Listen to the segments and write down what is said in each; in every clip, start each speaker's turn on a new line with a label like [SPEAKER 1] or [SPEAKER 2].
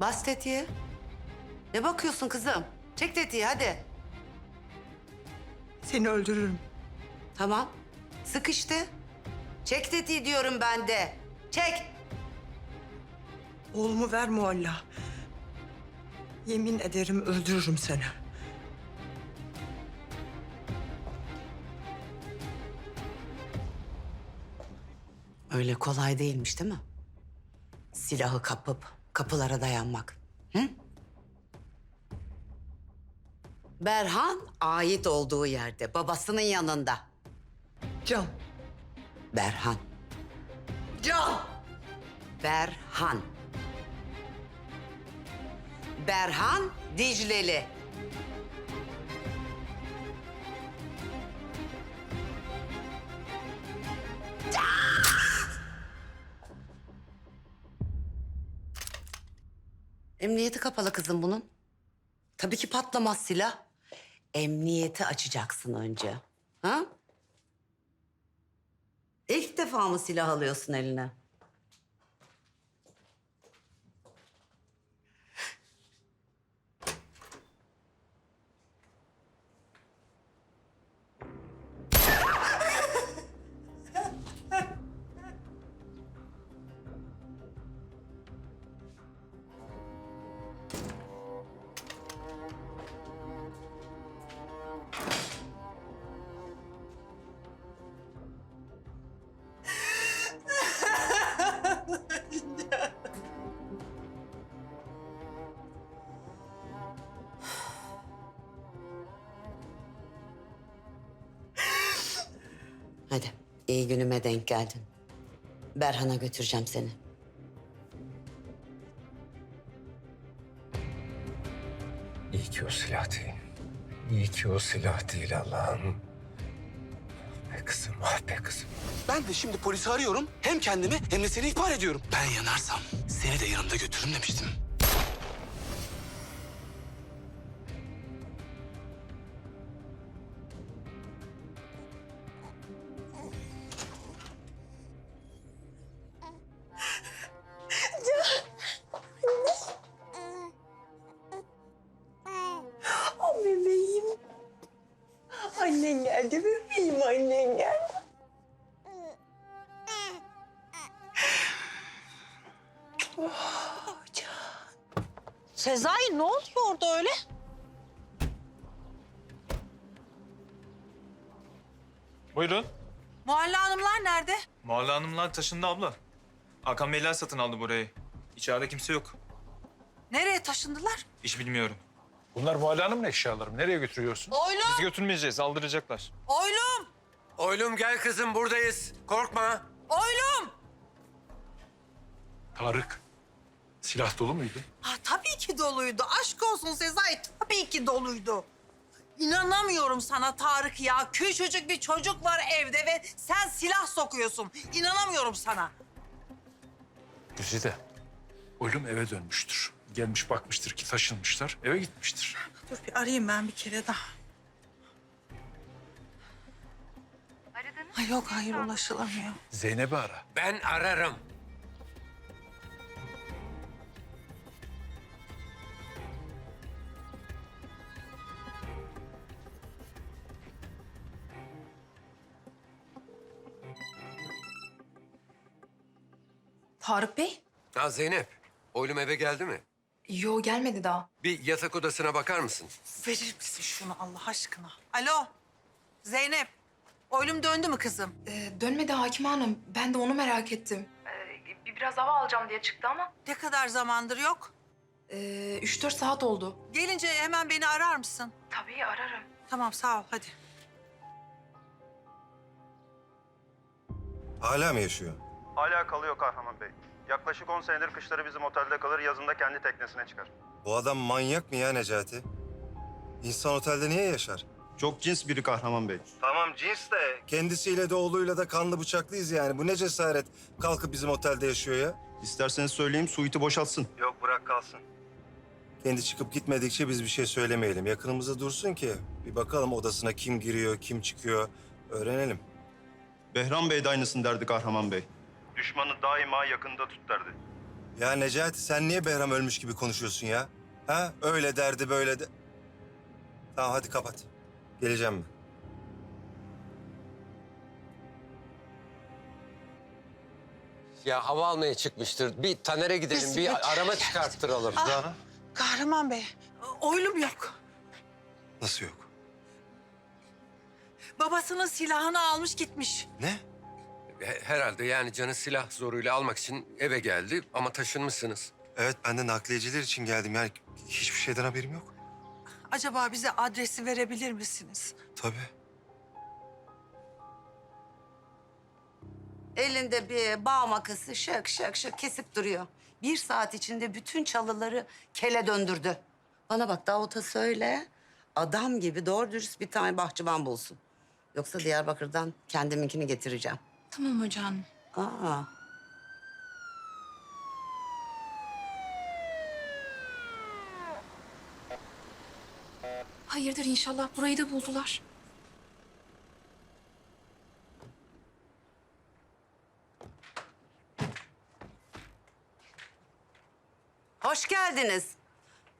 [SPEAKER 1] Bas tetiğe. Ne bakıyorsun kızım? Çek tetiği hadi.
[SPEAKER 2] Seni öldürürüm.
[SPEAKER 1] Tamam. Sık işte. Çek tetiği diyorum ben de. Çek.
[SPEAKER 2] Oğlumu ver Mualla. Yemin ederim öldürürüm seni.
[SPEAKER 1] Öyle kolay değilmiş değil mi? Silahı kapıp kapılara dayanmak. Hı? Berhan ait olduğu yerde, babasının yanında.
[SPEAKER 2] Can,
[SPEAKER 1] Berhan.
[SPEAKER 2] Can!
[SPEAKER 1] Berhan. Berhan Dicleli. Emniyeti kapalı kızım bunun. Tabii ki patlamaz silah. Emniyeti açacaksın önce. Ha? İlk defa mı silah alıyorsun eline? İyi günüme denk geldin. Berhan'a götüreceğim seni.
[SPEAKER 3] İyi ki o silah değil. İyi ki o silah değil Allah'ım. Be kızım, ah be kızım.
[SPEAKER 4] Ben de şimdi polisi arıyorum. Hem kendimi hem de seni ihbar ediyorum. Ben yanarsam seni de yanımda götürürüm demiştim.
[SPEAKER 2] Geldi bebeğim, annen geldi. Oh, Can.
[SPEAKER 5] Sezai ne oluyor orada öyle?
[SPEAKER 6] Buyurun.
[SPEAKER 5] Muhalle hanımlar nerede?
[SPEAKER 6] Mahalle hanımlar taşındı abla. Hakan Beyler satın aldı burayı. İçeride kimse yok.
[SPEAKER 5] Nereye taşındılar?
[SPEAKER 6] İş bilmiyorum.
[SPEAKER 3] Bunlar Muhalle Hanım'ın eşyaları mı? Nereye götürüyorsun?
[SPEAKER 5] Oylum!
[SPEAKER 6] Biz götürmeyeceğiz, aldıracaklar.
[SPEAKER 5] Oylum!
[SPEAKER 3] Oylum gel kızım buradayız. Korkma.
[SPEAKER 5] Oylum!
[SPEAKER 3] Tarık, silah dolu muydu?
[SPEAKER 5] Ha, tabii ki doluydu. Aşk olsun Sezai, tabii ki doluydu. İnanamıyorum sana Tarık ya. Küçücük bir çocuk var evde ve sen silah sokuyorsun. İnanamıyorum sana.
[SPEAKER 3] Güzide, Oylum eve dönmüştür. Gelmiş bakmıştır ki taşınmışlar, eve gitmiştir.
[SPEAKER 5] Dur bir arayayım ben bir kere daha. Ay yok hayır ulaşılamıyor.
[SPEAKER 3] Zeynep'i ara.
[SPEAKER 7] Ben ararım.
[SPEAKER 8] Tarık Bey?
[SPEAKER 7] Ha Zeynep, oylum eve geldi mi?
[SPEAKER 8] Yo gelmedi daha.
[SPEAKER 7] Bir yatak odasına bakar mısın?
[SPEAKER 5] Verir misin şunu Allah aşkına? Alo Zeynep. Oylum döndü mü kızım?
[SPEAKER 8] Ee, dönmedi Hakime Hanım. Ben de onu merak ettim. Ee, biraz hava alacağım diye çıktı ama.
[SPEAKER 5] Ne kadar zamandır yok?
[SPEAKER 8] Ee, üç dört saat oldu.
[SPEAKER 5] Gelince hemen beni arar mısın?
[SPEAKER 8] Tabii ararım.
[SPEAKER 5] Tamam sağ ol hadi.
[SPEAKER 9] Hala mı yaşıyor?
[SPEAKER 10] Hala kalıyor Kahraman Bey. Yaklaşık 10 senedir kışları bizim otelde kalır, yazında kendi teknesine çıkar.
[SPEAKER 9] Bu adam manyak mı ya Necati? İnsan otelde niye yaşar?
[SPEAKER 10] Çok cins biri Kahraman Bey.
[SPEAKER 9] Tamam cins de. Kendisiyle de oğluyla da kanlı bıçaklıyız yani. Bu ne cesaret kalkıp bizim otelde yaşıyor ya?
[SPEAKER 10] İsterseniz söyleyeyim, suiti boşaltsın.
[SPEAKER 9] Yok bırak kalsın. Kendi çıkıp gitmedikçe biz bir şey söylemeyelim. Yakınımızda dursun ki bir bakalım odasına kim giriyor, kim çıkıyor öğrenelim.
[SPEAKER 10] Behram Bey de aynısını derdi Kahraman Bey. Düşmanı daima yakında tut derdi.
[SPEAKER 9] Ya Necati sen niye Behram ölmüş gibi konuşuyorsun ya? Ha? Öyle derdi böyle de... Tamam hadi kapat. Geleceğim ben.
[SPEAKER 7] Ya hava almaya çıkmıştır. Bir Taner'e gidelim, bir arama çıkarttıralım.
[SPEAKER 5] Kahraman Bey, oylum yok.
[SPEAKER 9] Nasıl yok?
[SPEAKER 5] Babasının silahını almış gitmiş.
[SPEAKER 9] Ne?
[SPEAKER 7] He- Herhalde yani canı silah zoruyla almak için eve geldi ama taşınmışsınız.
[SPEAKER 9] Evet ben de nakliyeciler için geldim. Yani hiçbir şeyden haberim yok.
[SPEAKER 5] Acaba bize adresi verebilir misiniz?
[SPEAKER 9] Tabii.
[SPEAKER 1] Elinde bir bağ makası şık şık şık kesip duruyor. Bir saat içinde bütün çalıları kele döndürdü. Bana bak Davut'a söyle. Adam gibi doğru dürüst bir tane bahçıvan bulsun. Yoksa Diyarbakır'dan kendiminkini getireceğim.
[SPEAKER 2] Tamam hocam.
[SPEAKER 1] Aa.
[SPEAKER 2] Hayırdır inşallah burayı da buldular.
[SPEAKER 1] Hoş geldiniz.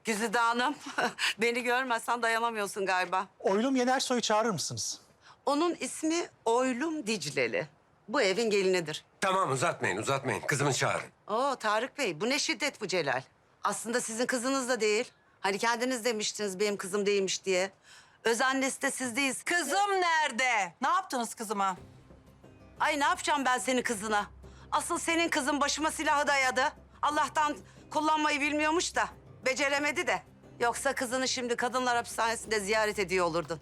[SPEAKER 1] Güzide Hanım. Beni görmezsen dayanamıyorsun galiba.
[SPEAKER 11] Oylum Yenersoy'u çağırır mısınız?
[SPEAKER 1] Onun ismi Oylum Dicleli. Bu evin gelinidir.
[SPEAKER 7] Tamam uzatmayın, uzatmayın. Kızımı çağırın.
[SPEAKER 1] Oo Tarık Bey bu ne şiddet bu Celal. Aslında sizin kızınız da değil. Hani kendiniz demiştiniz benim kızım değilmiş diye. Öz annesi de siz değiliz.
[SPEAKER 5] Kızım nerede? Ne yaptınız kızıma?
[SPEAKER 1] Ay ne yapacağım ben senin kızına? Asıl senin kızın başıma silahı dayadı. Allah'tan kullanmayı bilmiyormuş da. Beceremedi de. Yoksa kızını şimdi kadınlar hapishanesinde ziyaret ediyor olurdun.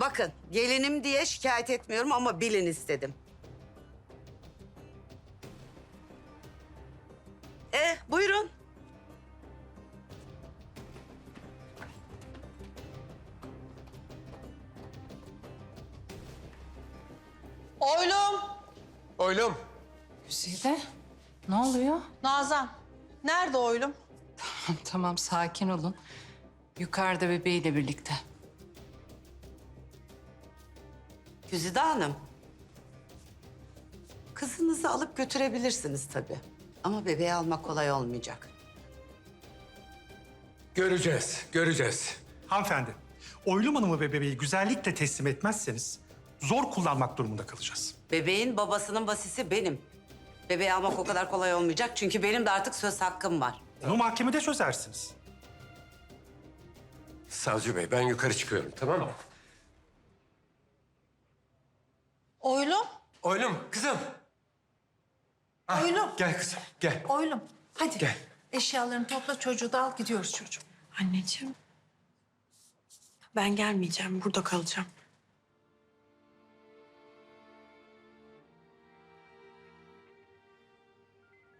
[SPEAKER 1] Bakın gelinim diye şikayet etmiyorum ama bilin istedim. E buyurun.
[SPEAKER 5] Oylum.
[SPEAKER 7] Oylum.
[SPEAKER 12] Güzide, ne oluyor?
[SPEAKER 5] Nazan. Nerede oylum?
[SPEAKER 12] tamam, sakin olun. Yukarıda bebeğiyle birlikte.
[SPEAKER 1] Güzide Hanım. Kızınızı alıp götürebilirsiniz tabii. Ama bebeği almak kolay olmayacak.
[SPEAKER 7] Göreceğiz, göreceğiz.
[SPEAKER 11] Hanımefendi, Oylum Hanım'ı ve bebeği güzellikle teslim etmezseniz zor kullanmak durumunda kalacağız.
[SPEAKER 1] Bebeğin babasının vasisi benim. Bebeği almak o kadar kolay olmayacak çünkü benim de artık söz hakkım var.
[SPEAKER 11] Bunu mahkemede çözersiniz.
[SPEAKER 7] Savcı Bey ben yukarı çıkıyorum tamam mı?
[SPEAKER 5] Oylum.
[SPEAKER 7] Kızım. Ah,
[SPEAKER 5] Oylum.
[SPEAKER 7] Gel kızım gel.
[SPEAKER 5] Oylum. Hadi.
[SPEAKER 7] Gel.
[SPEAKER 5] Eşyalarını topla çocuğu da al gidiyoruz çocuğum.
[SPEAKER 13] Anneciğim. Ben gelmeyeceğim. Burada kalacağım.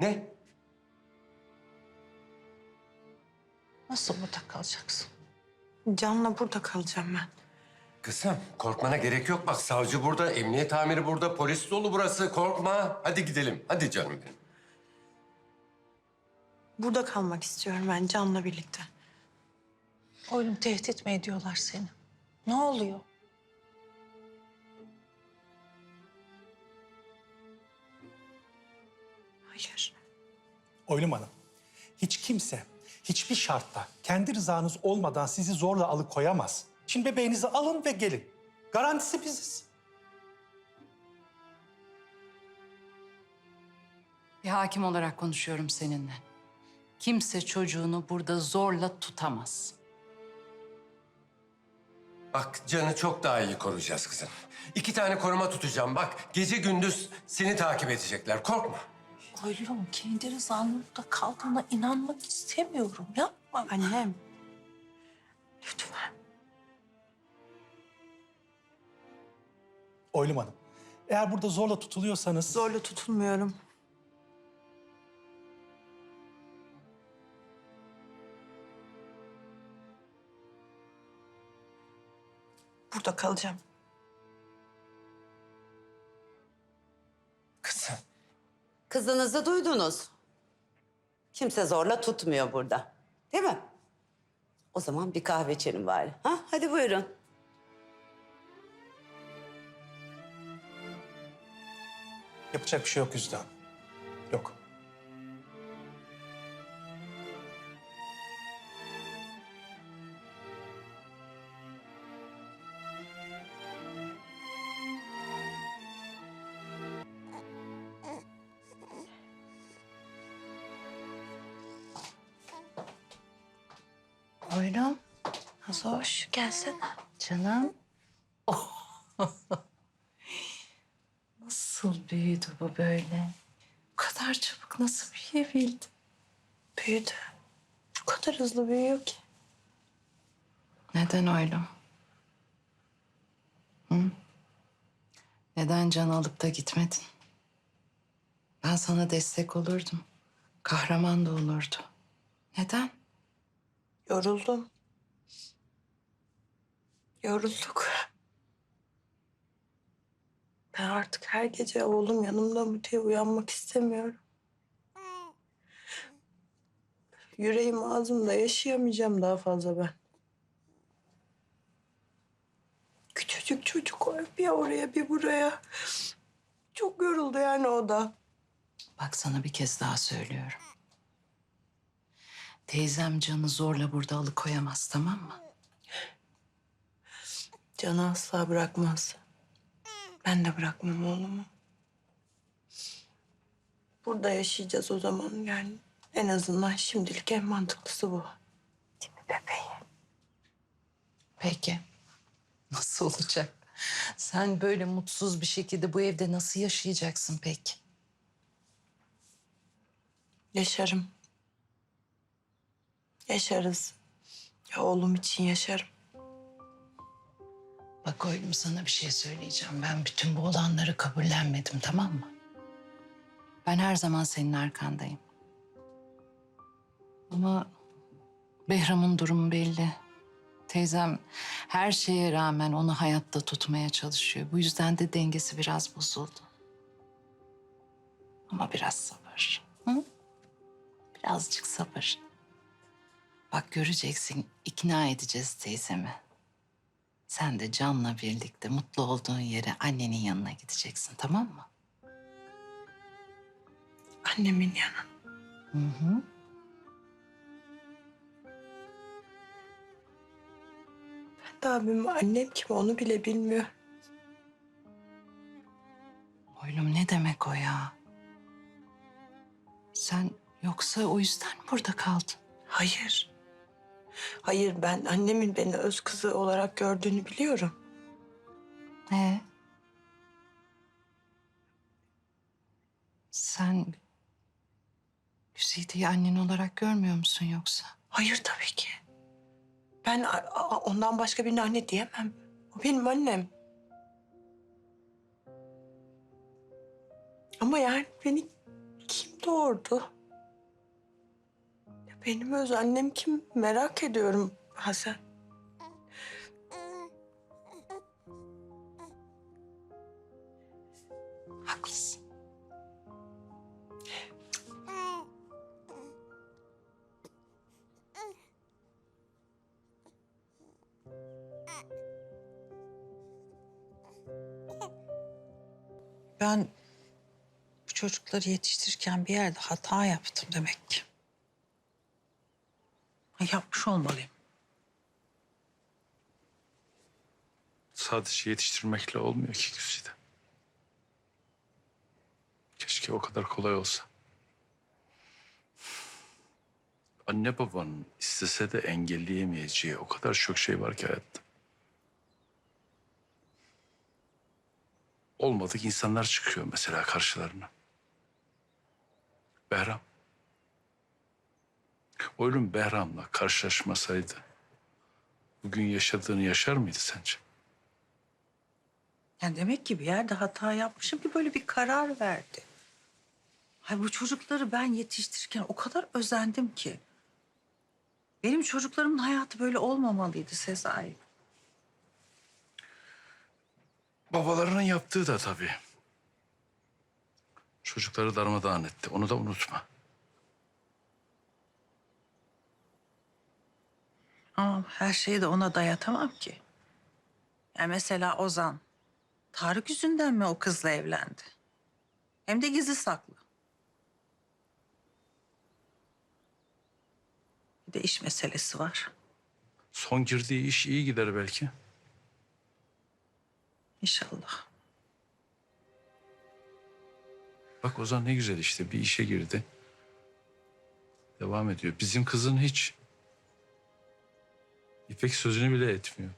[SPEAKER 7] Ne?
[SPEAKER 5] Nasıl burada kalacaksın?
[SPEAKER 13] Can'la burada kalacağım ben.
[SPEAKER 7] Kızım korkmana gerek yok. Bak savcı burada, emniyet amiri burada, polis dolu burası. Korkma. Hadi gidelim. Hadi canım benim.
[SPEAKER 13] Burada kalmak istiyorum ben Can'la birlikte.
[SPEAKER 5] Oylum tehdit mi ediyorlar seni? Ne oluyor?
[SPEAKER 13] Hayır.
[SPEAKER 11] Oylum Hanım, hiç kimse hiçbir şartta kendi rızanız olmadan sizi zorla alıkoyamaz. Şimdi bebeğinizi alın ve gelin. Garantisi biziz.
[SPEAKER 12] Bir hakim olarak konuşuyorum seninle. Kimse çocuğunu burada zorla tutamaz.
[SPEAKER 7] Bak canı çok daha iyi koruyacağız kızım. İki tane koruma tutacağım. Bak gece gündüz seni takip edecekler. Korkma.
[SPEAKER 5] Oylum kendi rızanlıkta kaldığına inanmak istemiyorum. Yapma.
[SPEAKER 13] Annem. Lütfen.
[SPEAKER 11] Oylum Hanım, eğer burada zorla tutuluyorsanız...
[SPEAKER 13] Zorla tutulmuyorum. Burada kalacağım.
[SPEAKER 7] Kızım.
[SPEAKER 1] Kızınızı duydunuz. Kimse zorla tutmuyor burada. Değil mi? O zaman bir kahve içelim bari. Ha? Hadi buyurun.
[SPEAKER 11] Yapacak bir şey yok Güzide Hanım. Yok.
[SPEAKER 12] Oylum.
[SPEAKER 2] Nazoş gelsene.
[SPEAKER 12] Canım. Oh. Nasıl bu böyle? Bu kadar çabuk nasıl büyüyebildi?
[SPEAKER 2] Büyüdü. Bu kadar hızlı büyüyor ki.
[SPEAKER 12] Neden oylum? Hı? Neden can alıp da gitmedin? Ben sana destek olurdum. Kahraman da olurdu. Neden?
[SPEAKER 2] Yoruldum. Yorulduk. Ben artık her gece oğlum yanımda mı diye uyanmak istemiyorum. Yüreğim ağzımda yaşayamayacağım daha fazla ben. Küçücük çocuk o bir oraya bir buraya. Çok yoruldu yani o da.
[SPEAKER 12] Bak sana bir kez daha söylüyorum. Teyzem canı zorla burada alıkoyamaz tamam mı?
[SPEAKER 2] Canı asla bırakmaz. Ben de bırakmam oğlumu. Burada yaşayacağız o zaman yani. En azından şimdilik en mantıklısı bu. Değil mi bebeğim?
[SPEAKER 12] Peki. Nasıl olacak? Sen böyle mutsuz bir şekilde bu evde nasıl yaşayacaksın peki?
[SPEAKER 2] Yaşarım. Yaşarız. Ya oğlum için yaşarım.
[SPEAKER 12] Bak oğlum sana bir şey söyleyeceğim. Ben bütün bu olanları kabullenmedim tamam mı? Ben her zaman senin arkandayım. Ama Behram'ın durumu belli. Teyzem her şeye rağmen onu hayatta tutmaya çalışıyor. Bu yüzden de dengesi biraz bozuldu. Ama biraz sabır. Hı? Birazcık sabır. Bak göreceksin ikna edeceğiz teyzemi. Sen de Can'la birlikte mutlu olduğun yere annenin yanına gideceksin tamam mı?
[SPEAKER 2] Annemin yanı.
[SPEAKER 12] Hı hı.
[SPEAKER 2] Ben de abim annem kim onu bile bilmiyor.
[SPEAKER 12] Oğlum ne demek o ya? Sen yoksa o yüzden mi burada kaldın?
[SPEAKER 2] Hayır. Hayır ben annemin beni öz kızı olarak gördüğünü biliyorum.
[SPEAKER 12] Ee? Sen Güzide'yi annen olarak görmüyor musun yoksa?
[SPEAKER 2] Hayır tabii ki. Ben ondan başka birine anne diyemem. O benim annem. Ama yani beni kim doğurdu? Benim öz annem kim merak ediyorum Hasan.
[SPEAKER 12] Haklısın.
[SPEAKER 5] Ben bu çocukları yetiştirirken bir yerde hata yaptım demek ki. Yapmış olmalıyım.
[SPEAKER 3] Sadece yetiştirmekle olmuyor ki Güzide. Keşke o kadar kolay olsa. Anne babanın istese de engelleyemeyeceği o kadar çok şey var ki hayatta. Olmadık insanlar çıkıyor mesela karşılarına. Behram. Oğlum Behram'la karşılaşmasaydı bugün yaşadığını yaşar mıydı sence?
[SPEAKER 5] Yani demek ki bir yerde hata yapmışım ki böyle bir karar verdi. Hay bu çocukları ben yetiştirirken o kadar özendim ki. Benim çocuklarımın hayatı böyle olmamalıydı Sezai.
[SPEAKER 3] Babalarının yaptığı da tabii. Çocukları darmadağın etti. Onu da unutma.
[SPEAKER 5] Ama her şeyi de ona dayatamam ki. Yani mesela Ozan, Tarık yüzünden mi o kızla evlendi? Hem de gizli saklı. Bir de iş meselesi var.
[SPEAKER 3] Son girdiği iş iyi gider belki.
[SPEAKER 5] İnşallah.
[SPEAKER 3] Bak Ozan ne güzel işte bir işe girdi. Devam ediyor. Bizim kızın hiç İpek sözünü bile etmiyor.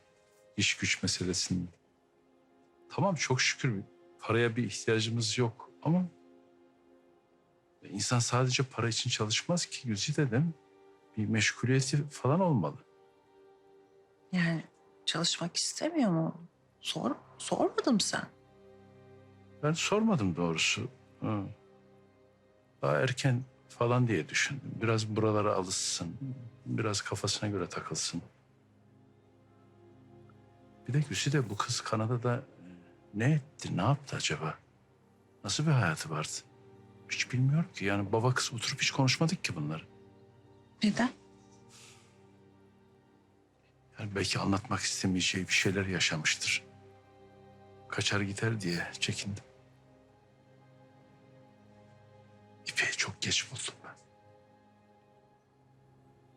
[SPEAKER 3] İş güç meselesinde. Tamam çok şükür paraya bir ihtiyacımız yok ama insan sadece para için çalışmaz ki Güzide değil mi? Bir meşguliyeti falan olmalı.
[SPEAKER 5] Yani çalışmak istemiyor mu? Sor, sormadım sen.
[SPEAKER 3] Ben sormadım doğrusu. Ha. Daha erken falan diye düşündüm. Biraz buralara alışsın. Biraz kafasına göre takılsın. Bir de Güzide bu kız Kanada'da e, ne etti, ne yaptı acaba? Nasıl bir hayatı vardı? Hiç bilmiyorum ki. Yani baba kız oturup hiç konuşmadık ki bunları.
[SPEAKER 5] Neden?
[SPEAKER 3] Yani belki anlatmak istemeyeceği bir şeyler yaşamıştır. Kaçar gider diye çekindim. İpek'i çok geç buldum ben.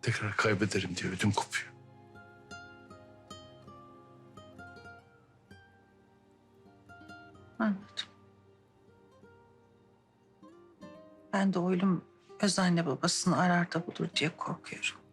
[SPEAKER 3] Tekrar kaybederim diye ödüm kopuyor.
[SPEAKER 5] Anladım. Ben de oğlum öz anne babasını arar da bulur diye korkuyorum.